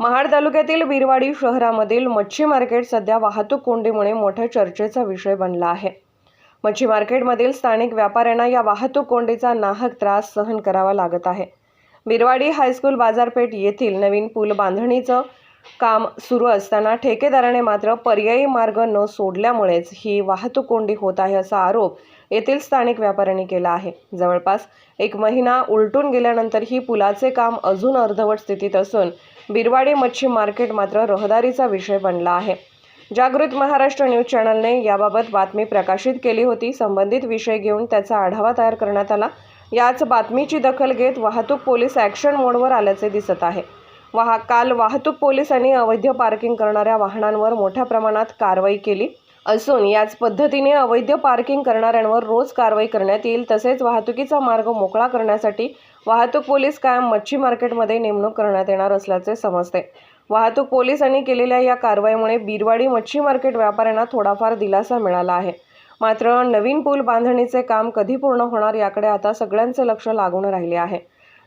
महाड तालुक्यातील बिरवाडी शहरामधील मच्छी मार्केट सध्या वाहतूक कोंडीमुळे मोठ्या चर्चेचा विषय बनला आहे. मच्छी मार्केटमधील स्थानिक व्यापाऱ्यांना या वाहतूक कोंडीचा नाहक त्रास सहन करावा लागत आहे. बिरवाडी हायस्कूल बाजारपेठ येथील नवीन पूल बांधणीचं काम सुरू असताना ठेकेदाराने मात्र पर्यायी मार्ग न सोडल्यामुळेच ही वाहतूक कोंडी होत आहे असा आरोप येथील स्थानिक व्यापाऱ्यांनी केला आहे. जवळपास एक महिना उलटून गेल्यानंतर ही पुलाचे काम अजून अर्धवट स्थितीत असून बिरवाडी मच्छी मार्केट मात्र रहदारीचा विषय बनला आहे. जागृत महाराष्ट्र न्यूज चॅनलने याबाबत बातमी प्रकाशित केली होती. संबंधित विषय घेऊन त्याचा आढावा तयार करण्यात आला. याच बातमीची दखल घेत वाहतूक पोलीस ॲक्शन मोडवर आल्याचे दिसत आहे. वाह काल वाहतूक पोलिसांनी अवैध पार्किंग करणाऱ्या वाहनांवर मोठ्या प्रमाणात कारवाई केली. असून याच पद्धतीने अवैध पार्किंग करणाऱ्यांवर रोज कारवाई करण्यात येईल. तसेच वाहतुकीचा मार्ग मोकळा करण्यासाठी वाहतूक पोलीस कायम मच्छी मार्केटमध्ये नेमणूक करण्यात येणार असल्याचे समजते. वाहतूक पोलिसांनी केलेल्या या कारवाईमुळे बिरवाडी मच्छी मार्केट व्यापाऱ्यांना थोडाफार दिलासा मिळाला आहे. मात्र नवीन पूल बांधणीचे काम कधी पूर्ण होणार याकडे आता सगळ्यांचे लक्ष लागून राहिले आहे.